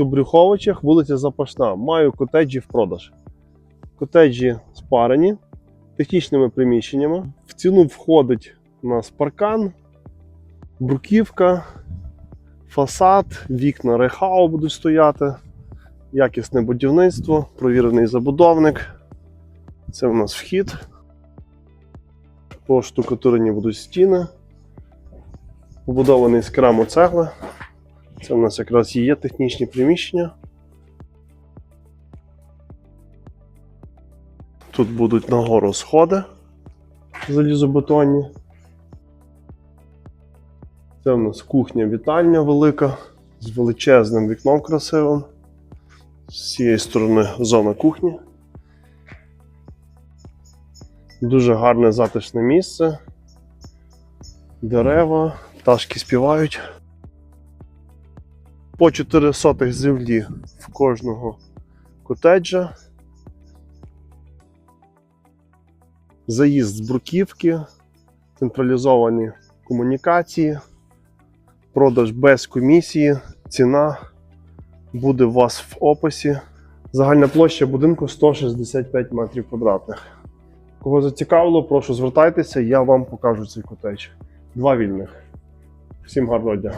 У Брюховичах, вулиця Запашна. Маю котеджі в продаж. Котеджі спарені технічними приміщеннями. В ціну входить у нас паркан, бруківка, фасад, вікна рехау будуть стояти, якісне будівництво, провірений забудовник. Це у нас вхід. По штукатурені будуть стіни. Побудований з кераму цегли. Це у нас якраз і є технічні приміщення. Тут будуть нагору сходи залізобетонні. Це у нас кухня-вітальня велика з величезним вікном красивим. З цієї сторони зона кухні. Дуже гарне затишне місце. Дерева, пташки співають. По 4 сотих землі в кожного котеджа. Заїзд з бруківки, централізовані комунікації, продаж без комісії, ціна буде у вас в описі. Загальна площа будинку 165 метрів квадратних. Кого зацікавило, прошу звертайтеся, я вам покажу цей котедж. Два вільних. Всім гарного дня.